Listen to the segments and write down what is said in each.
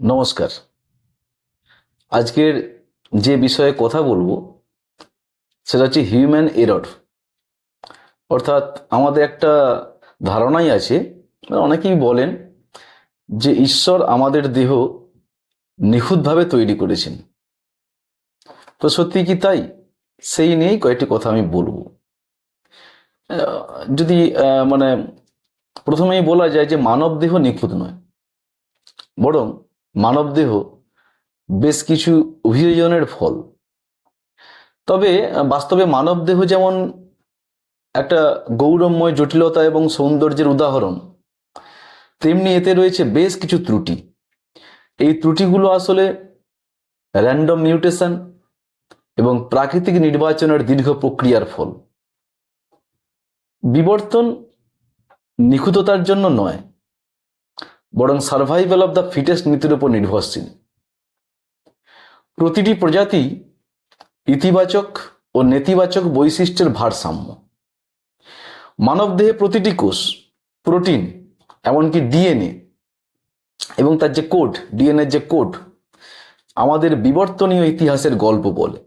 নমস্কার। আজকের যে বিষয়ে কথা বলব, সেটা হচ্ছে হিউম্যান এরর অর্থাৎ আমাদের একটা ধারণাই আছে, অনেকেই বলেন যে ঈশ্বর আমাদের দেহ নিখুঁতভাবে তৈরি করেছেন। তো সত্যি কি তাই? সেই নিয়েই কয়েকটি কথা আমি বলব। যদি মানে প্রথমেই বলা যায় যে মানব দেহ নিখুঁত নয়, বরং মানবদেহ বেশ কিছু অভিযোজনের ফল। তবে, বাস্তবে মানবদেহ যেমন একটা গৌরবময় জটিলতা এবং সৌন্দর্যের উদাহরণ, তেমনি এতে রয়েছে বেশ কিছু ত্রুটি। এই ত্রুটিগুলো আসলে র্যান্ডম মিউটেশন এবং প্রাকৃতিক নির্বাচনের দীর্ঘ প্রক্রিয়ার ফল। বিবর্তন নিখুঁততার জন্য নয় বরং সার্ভাইভাল অব দ্য ফিটেস্ট নীতির উপর নির্ভরশীল। প্রতিটি প্রজাতি ইতিবাচক ও নেতিবাচক বৈশিষ্ট্যের ভারসাম্য। মানবদেহে প্রতিটি কোষ, প্রোটিন, এমনকি ডিএনএ এবং তার যে কোড, ডিএনএর যে কোড, আমাদের বিবর্তনীয় ইতিহাসের গল্প বলে।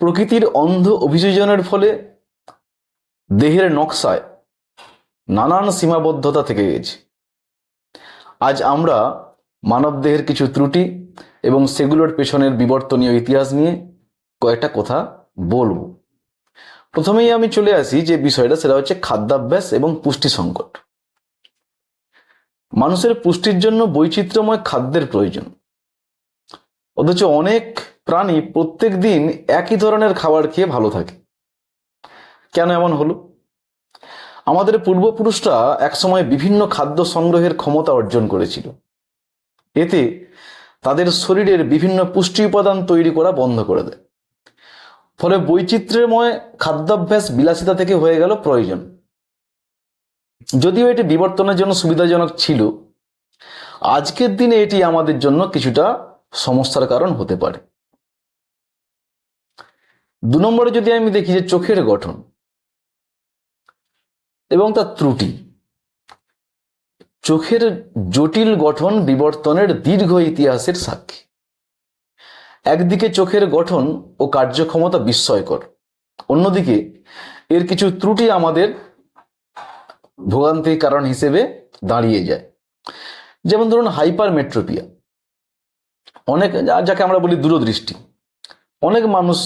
প্রকৃতির অন্ধ অভিযোজনের ফলে দেহের নকশায় নানান সীমাবদ্ধতা থেকে গেছে। আজ আমরা মানবদেহের কিছু ত্রুটি এবং সেগুলোর পেছনের বিবর্তনীয় ইতিহাস নিয়ে কয়েকটা কথা বলব। প্রথমেই আমি চলে আসি যে বিষয়টা, সেটা হচ্ছে খাদ্যাভ্যাস এবং পুষ্টি সংকট। মানুষের পুষ্টির জন্য বৈচিত্র্যময় খাদ্যের প্রয়োজন। অথচ অনেক প্রাণী প্রত্যেক দিন একই ধরনের খাবার খেয়ে ভালো থাকে। কেন এমন হলো? আমাদের পূর্বপুরুষরা একসময় বিভিন্ন খাদ্য সংগ্রহের ক্ষমতা অর্জন করেছিল। এতে তাদের শরীরের বিভিন্ন পুষ্টি উপাদান তৈরি করা বন্ধ করে দেয়। ফলে বৈচিত্র্যময় খাদ্যাভ্যাস বিলাসিতা থেকে হয়ে গেল প্রয়োজন। যদিও এটি বিবর্তনের জন্য সুবিধাজনক ছিল, আজকের দিনে এটি আমাদের জন্য কিছুটা সমস্যার কারণ হতে পারে। দু নম্বরে যদি আমি দেখি যে চোখের গঠন এবং তার ত্রুটি। চোখের জটিল গঠন বিবর্তনের দীর্ঘ ইতিহাসের সাক্ষী। একদিকে চোখের গঠন ও কার্যক্ষমতা বিস্ময়কর, অন্যদিকে এর কিছু ত্রুটি আমাদের ভোগান্তির কারণ হিসেবে দাঁড়িয়ে যায়। যেমন ধরুন হাইপার মেট্রোপিয়া অনেক যাকে আমরা বলি দূরদৃষ্টি। অনেক মানুষ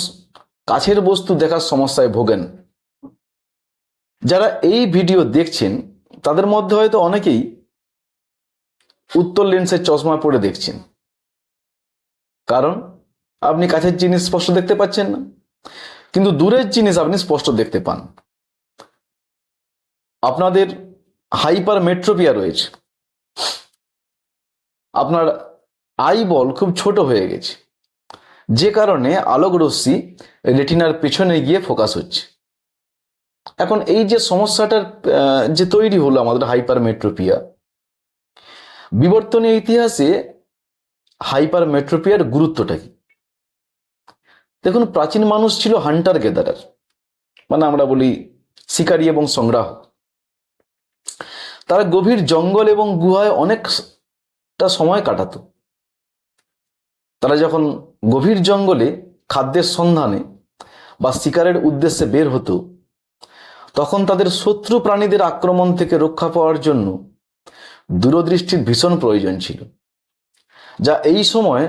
কাছের বস্তু দেখার সমস্যায় ভোগেন। যারা এই ভিডিও দেখছেন, তাদের মধ্যে হয়তো অনেকেই উত্তর লেন্সের চশমা পরে দেখছেন। কারণ আপনি কাছের জিনিস স্পষ্ট দেখতে পাচ্ছেন না। কিন্তু দূরের জিনিস আপনি স্পষ্ট দেখতে পান। আপনাদের হাইপার মেট্রোপিয়া রয়েছে। আপনার আই বল খুব ছোট হয়ে গেছে। যে কারণে আলোক রশ্মি রেটিনার পেছনে গিয়ে ফোকাস হচ্ছে। এখন এই যে সমস্যাটার যে তৈরি হলো আমাদের হাইপার মেট্রোপিয়া বিবর্তনীয় ইতিহাসে হাইপার মেট্রোপিয়ার গুরুত্বটা কি? দেখুন, প্রাচীন মানুষ ছিল হান্টার গেদারার মানে আমরা বলি শিকারী এবং সংগ্রাহক। তারা গভীর জঙ্গল এবং গুহায় অনেকটা সময় কাটাতো। তারা যখন গভীর জঙ্গলে খাদ্যের সন্ধানে বা শিকারের উদ্দেশ্যে বের হতো তখন তাদের শত্রু প্রাণীদের আক্রমণ থেকে রক্ষা পাওয়ার জন্য দূরদৃষ্টির ভীষণ প্রয়োজন ছিল, যা এই সময়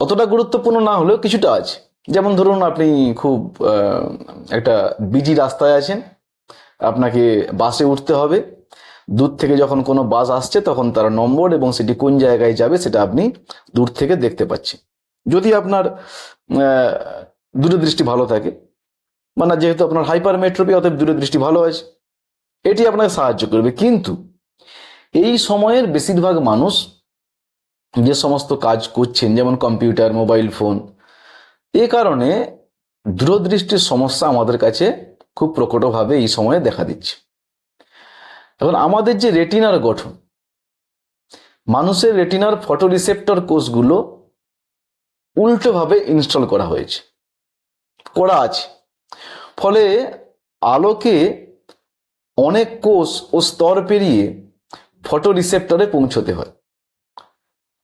অতটা গুরুত্বপূর্ণ না হলেও কিছুটা আছে। যেমন ধরুন, আপনি খুব একটা বিজি রাস্তায় আছেন, আপনাকে বাসে উঠতে হবে। দূর থেকে যখন কোনো বাস আসছে, তখন তার নম্বর এবং সেটি কোন জায়গায় যাবে সেটা আপনি দূর থেকে দেখতে পাচ্ছেন। যদি আপনার দূরদৃষ্টি ভালো থাকে মানে যেহেতু আপনার হাইপার মেট্রোপি অতএব দূরদৃষ্টি ভালো আছে, এটি আপনাকে সাহায্য করবে। কিন্তু এই সময়ের বেশিরভাগ মানুষ যে সমস্ত কাজ করছেন, যেমন কম্পিউটার, মোবাইল ফোন, এ কারণে দূরদৃষ্টির সমস্যা আমাদের কাছে খুব প্রকটভাবে এই সময়ে দেখা দিচ্ছে। এখন আমাদের যে রেটিনার গঠন, মানুষের রেটিনার ফটো রিসেপ্টর কোষগুলো উল্টোভাবে ইনস্টল করা হয়েছে, করা আছে। ফলে আলোকে অনেক কোষ ও স্তর পেরিয়ে ফটো রিসেপ্টরে পৌঁছতে হয়।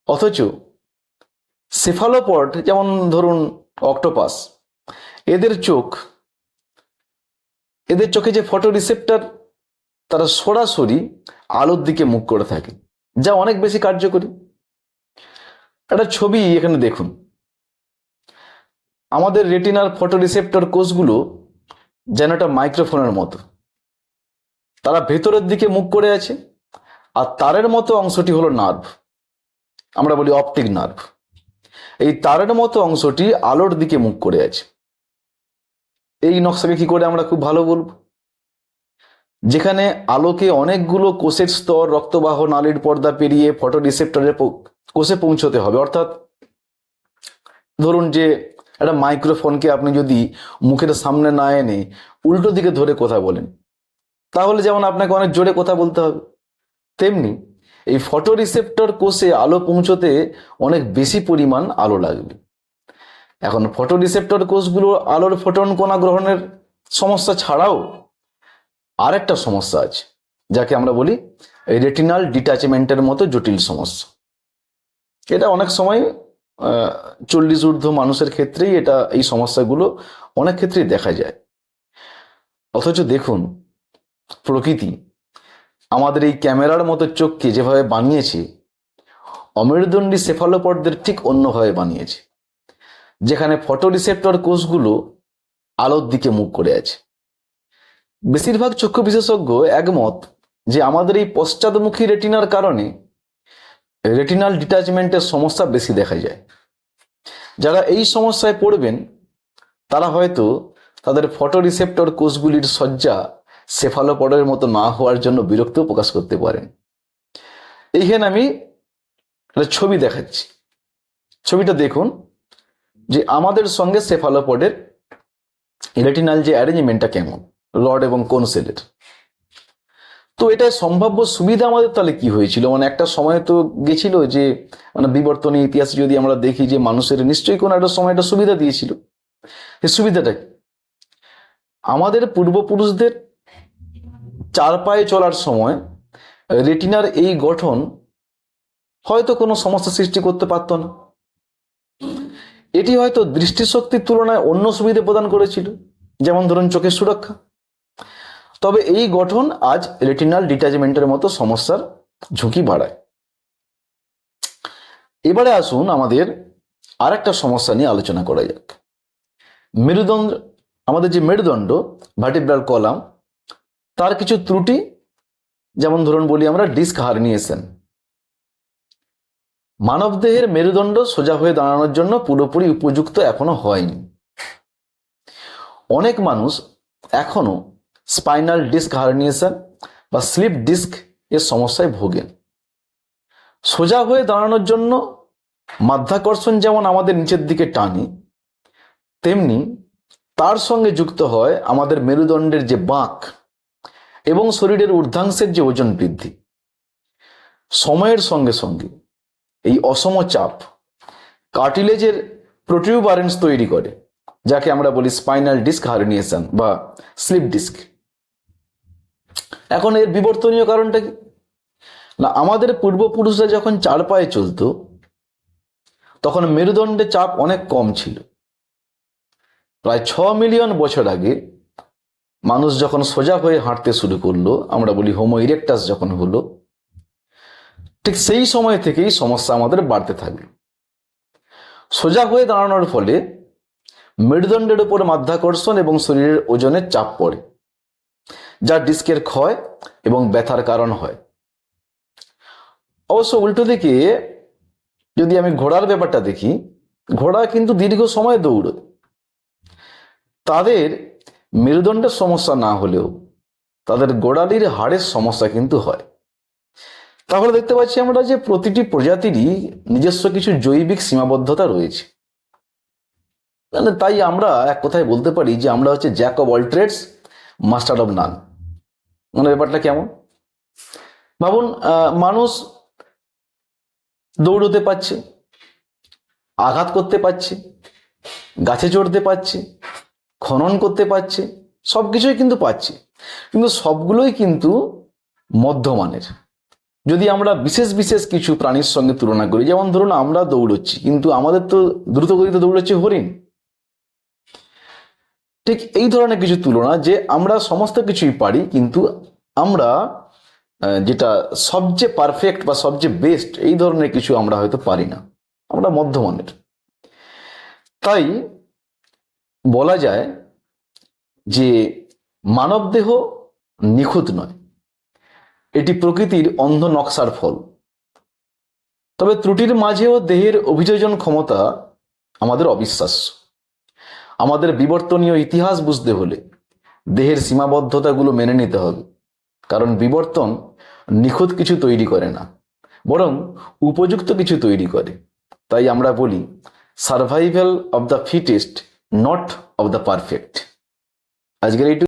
অথচ সেফালোপড যেমন ধরুন অক্টোপাস এদের চোখ, এদের চোখে যে ফটো রিসেপ্টার তারা সরাসরি আলোর দিকে মুখ করে থাকে, যা অনেক বেশি কার্যকরী। একটা ছবি এখানে দেখুন। আমাদের রেটিনার ফটো রিসেপ্টর কোষগুলো যেন একটা মাইক্রোফোনের মতো। তারা ভেতরের দিকে মুখ করে আছে, আর তারের মতো অংশটি হলো নার্ভ। আমরা বলি অপটিক নার্ভ। এই তারের মতো অংশটি আলোর দিকে মুখ করে আছে। এই নকশাকে কি করে আমরা খুব ভালো বলব? যেখানে আলোকে অনেকগুলো কোষের স্তর, রক্তবাহ, নালীর পর্দা পেরিয়ে ফটো রিসেপ্টরের কোষে পৌঁছতে হবে। অর্থাৎ ধরুন যে একটা মাইক্রোফোনকে আপনি যদি মুখের সামনে না এনে উল্টো দিকে ধরে কথা বলেন, তাহলে যেমন আপনাকে অনেক জোরে কথা বলতে হবে। তেমনি এই ফটো রিসেপ্টর কোষে আলো পৌঁছতে অনেক বেশি পরিমাণ আলো লাগবে। এখন ফটো রিসেপ্টর কোষগুলো আলোর ফোটন কণা গ্রহণের সমস্যা ছাড়াও আরেকটা সমস্যা আছে, যাকে আমরা বলি রেটিনাল ডিটাচমেন্টের মতো জটিল সমস্যা। এটা অনেক সময় চল্লিশ ঊর্ধ্ব মানুষের ক্ষেত্রেই এটা, এই সমস্যাগুলো অনেক ক্ষেত্রেই দেখা যায়। অথচ দেখুন, প্রকৃতি, আমাদের এই ক্যামেরার মতো চোখকে যেভাবে বানিয়েছে, অমেরুদণ্ডী সেফালোপটদের ঠিক অন্যভাবে বানিয়েছে, যেখানে ফটো রিসেপ্টর কোষগুলো আলোর দিকে মুখ করে আছে। বেশিরভাগ চক্ষু বিশেষজ্ঞ একমত যে আমাদের এই পশ্চাদমুখী রেটিনার কারণে রেটিনাল ডিটাচমেন্টের সমস্যা বেশি দেখা যায়। যারা এই সমস্যায় পড়বেন, তারা হয়তো তাদের ফটো রিসেপ্টর কোষগুলির সজ্জা সেফালোপডের মতো না হওয়ার জন্য বিরক্ত প্রকাশ করতে পারেন। এইখানে আমি একটা ছবি দেখাচ্ছি। ছবিটা দেখুন যে আমাদের সঙ্গে সেফালোপডের রেটিনাল যে অ্যারেঞ্জমেন্টটা কেমন, রড এবং কোন সেলের তো এটা সম্ভাব্য সুবিধা আমাদের তাহলে কি হয়েছিল? মানে একটা সময় তো গেছিল যে মানে বিবর্তনী ইতিহাস যদি আমরা দেখি যে মানুষের নিশ্চয়ই কোনো একটা সময় একটা সুবিধা দিয়েছিল। এই সুবিধাটা কি? আমাদের পূর্বপুরুষদের চার পায়ে চলার সময় রেটিনার এই গঠন হয়তো কোনো সমস্যা সৃষ্টি করতে পারতো না। এটি হয়তো দৃষ্টিশক্তির তুলনায় অন্য সুবিধা প্রদান করেছিল। যেমন ধরুন চোখের সুরক্ষা। তবে এই গঠন আজ রেটিনাল ডিটাচমেন্টের মতো সমস্যার ঝুঁকি বাড়ায়। এবারে আসুন আমাদের আরেকটা সমস্যা নিয়ে আলোচনা করা যাক। মেরুদণ্ড, আমাদের যে মেরুদণ্ড ভার্টিব্রাল কলাম তার কিছু ত্রুটি, যেমন ধরুন বলি আমরা ডিস্ক হার্নিয়েশন মানবদেহের মেরুদণ্ড সোজা হয়ে দাঁড়ানোর জন্য পুরোপুরি উপযুক্ত এখনও হয়নি। অনেক মানুষ এখনও স্পাইনাল ডিস্ক হার্নিয়েশন বা স্লিপ ডিস্ক এর সমস্যায় ভোগেন। সোজা হয়ে দাঁড়ানোর জন্য মাধ্যাকর্ষণ যেমন আমাদের নিচের দিকে টানে, তেমনি তার সঙ্গে যুক্ত হয় আমাদের মেরুদণ্ডের যে বাঁক এবং শরীরের ঊর্ধ্বাংশের যে ওজন বৃদ্ধি। সময়ের সঙ্গে সঙ্গে এই অসম চাপ কার্টিলেজের প্রোটিউবারেন্স তৈরি করে, যাকে আমরা বলি স্পাইনাল ডিস্ক হার্নিয়েশন বা স্লিপ ডিস্ক। এখন এর বিবর্তনীয় কারণটা কি? না, আমাদের পূর্বপুরুষরা যখন চার পায়ে চলতো, তখন মেরুদণ্ডে চাপ অনেক কম ছিল। প্রায় ছ মিলিয়ন বছর আগে মানুষ যখন সোজা হয়ে হাঁটতে শুরু করল, আমরা বলি হোমো ইরেকটাস যখন হলো, ঠিক সেই সময় থেকেই সমস্যা আমাদের বাড়তে থাকল। সোজা হয়ে দাঁড়ানোর ফলে মেরুদণ্ডের উপর মাধ্যাকর্ষণ এবং শরীরের ওজনের চাপ পড়ে। যা ডিস্কের ক্ষয় এবং ব্যথার কারণ হয়। অবশ্য উল্টো দিকে যদি আমি ঘোড়ার ব্যাপারটা দেখি, ঘোড়া কিন্তু দীর্ঘ সময় দৌড়ে তাদের মেরুদণ্ডের সমস্যা না হলেও তাদের গোড়ালির হাড়ের সমস্যা কিন্তু হয়। তাহলে দেখতে পাচ্ছি আমরা যে প্রতিটি প্রজাতিরই নিজস্ব কিছু জৈবিক সীমাবদ্ধতা রয়েছে। তাই আমরা এক কথায় বলতে পারি যে আমরা হচ্ছে jack of all master of none. মানে ব্যাপারটা কেমন? ভাবুন মানুষ দৌড়তে পারছে, আঘাত করতে পারছে, গাছে চড়তে পারছে, খনন করতে পারছে, সব কিছুই কিন্তু পাচ্ছে কিন্তু সবগুলোই কিন্তু মধ্যমানের। যদি আমরা বিশেষ বিশেষ কিছু প্রাণীর সঙ্গে তুলনা করি, যেমন ধরুন আমরা দৌড়চ্ছি, কিন্তু আমাদের তো দ্রুত গতিতে দৌড়চ্ছে হরিণ। ঠিক এই ধরনের কিছু তুলনা যে আমরা সমস্ত কিছুই পারি, কিন্তু আমরা যেটা সবচেয়ে পারফেক্ট বা সবচেয়ে বেস্ট এই ধরনের কিছু আমরা হয়তো পারি না। আমরা মধ্যমানের। তাই বলা যায় যে মানবদেহ নিখুঁত নয়। এটি প্রকৃতির অন্ধ নকশার ফল। তবে ত্রুটির মাঝেও দেহের অভিযোজন ক্ষমতা আমাদের অবিশ্বাস্য। আমাদের বিবর্তনীয় ইতিহাস বুঝতে হলে দেহের সীমাবদ্ধতাগুলো মেনে নিতে হবে। কারণ বিবর্তন নিখুঁত কিছু তৈরি করে না, বরং উপযুক্ত কিছু তৈরি করে। তাই আমরা বলি survival of the fittest not of the perfect আজকের এইটুকু